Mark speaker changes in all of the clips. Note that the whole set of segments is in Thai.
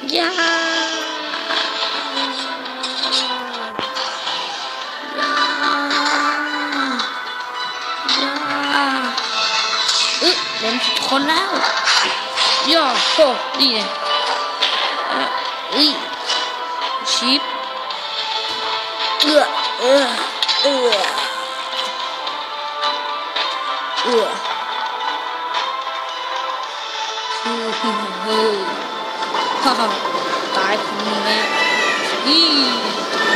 Speaker 1: ย่าย่าย่าอึ๊ะเล่นผิดคนแล้วย่าโหดีเลยอะอีชิปเอือเอือเอือเอือฮือฮือ ฮ่าฮ่าตายคนนึงแล้วอี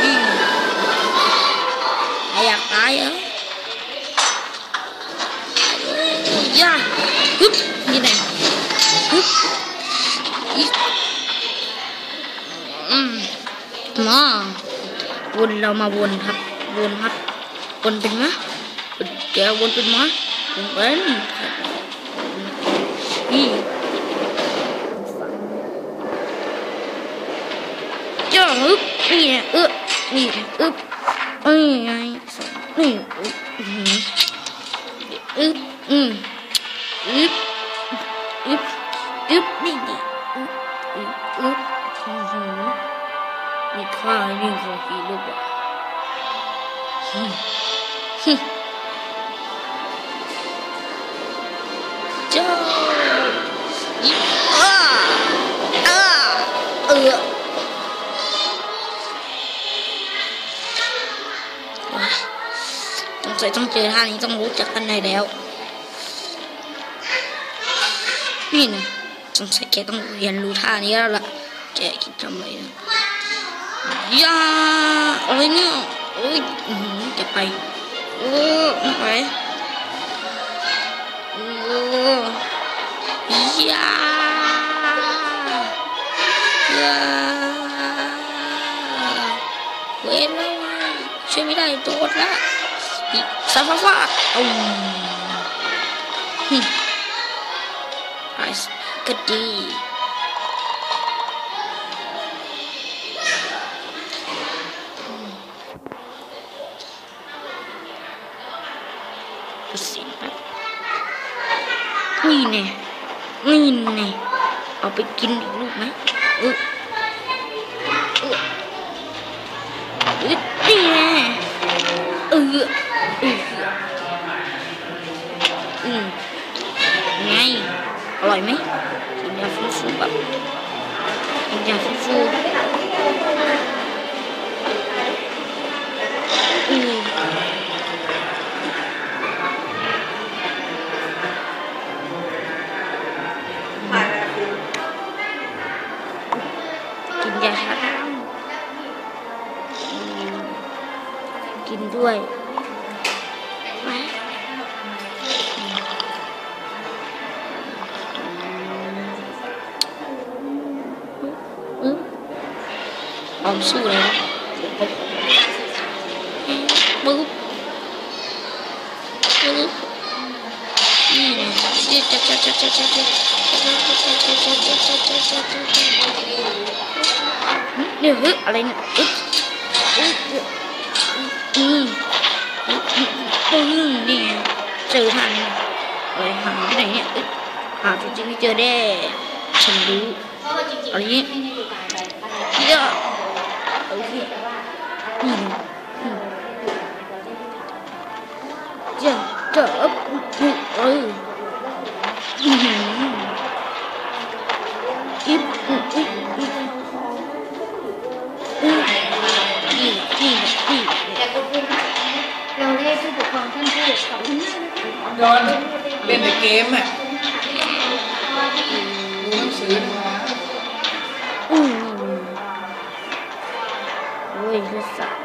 Speaker 1: อีใครอยากตายเหรอย่าฮึบนี่ไหนฮึบอีอืมมาวนเรามาวนครับวนครับวนเป็นมะแกวนเป็นมะวนเป็นอีจ้าฮึบนี่ up, yeah, up, yeah, up, yeah, so, yeah, up, up, up, up, up, up, up, up, up, up, up, up, 你看，运送疲了吧？哼，哼，走，一。 สงสัยต้องเจอท่านี้ต้องรู้จักกันได้แล้ว นี่นะสงสัยแกต้องเรียนรู้ท่านี้แล้วล่ะแกคิดทำอะไรนะยาอะไรเนี่ยโอ้ยอื้อหือจะไปโอ้ไม่ไปโอ้ยายา ช่วยไม่ได้โดดละซาฟาฟาอืมฮึไอส์ก็ดีดูสินี่แน่นี่แน่เอาไปกินอีกลูกไหมเออ เอออืออืมไง อร่อยไหม ด้วยไหม อืมเอาสู้เลยนะปึ๊บปึ๊บปึ๊บนี่ไงจ๊ะจ๊ะจ๊ะจ๊ะจ๊ะจ๊ะจ๊ะเนี่ยเฮ้ยอะไรเนี่ยอึ๊บอึ๊บ
Speaker 2: phương phương nè trừ hẳn rồi hẳn này nhé họ cho chị chơi đê chẳng đủ ở nhé kia ok nhìn chờ chờ ấp ừ
Speaker 3: โดนเล่นแต่เกมอ่ะดูหนังสือมา
Speaker 1: อืมโอ้ยคือสัตว์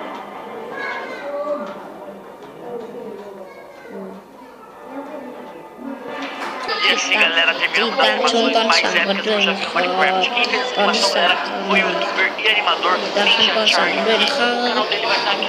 Speaker 4: E assim, galera, terminamos
Speaker 1: Então,
Speaker 4: mais uma
Speaker 1: então,
Speaker 4: mais
Speaker 1: então,
Speaker 4: épica do desafio
Speaker 1: então,
Speaker 4: Minecraft. Quem fez essa
Speaker 1: então,
Speaker 4: animação, galera,
Speaker 1: então,
Speaker 4: foi o youtuber e animador
Speaker 1: então,
Speaker 4: Ninja
Speaker 1: então,
Speaker 4: Charlie.
Speaker 1: então,
Speaker 4: O canal dele vai estar aqui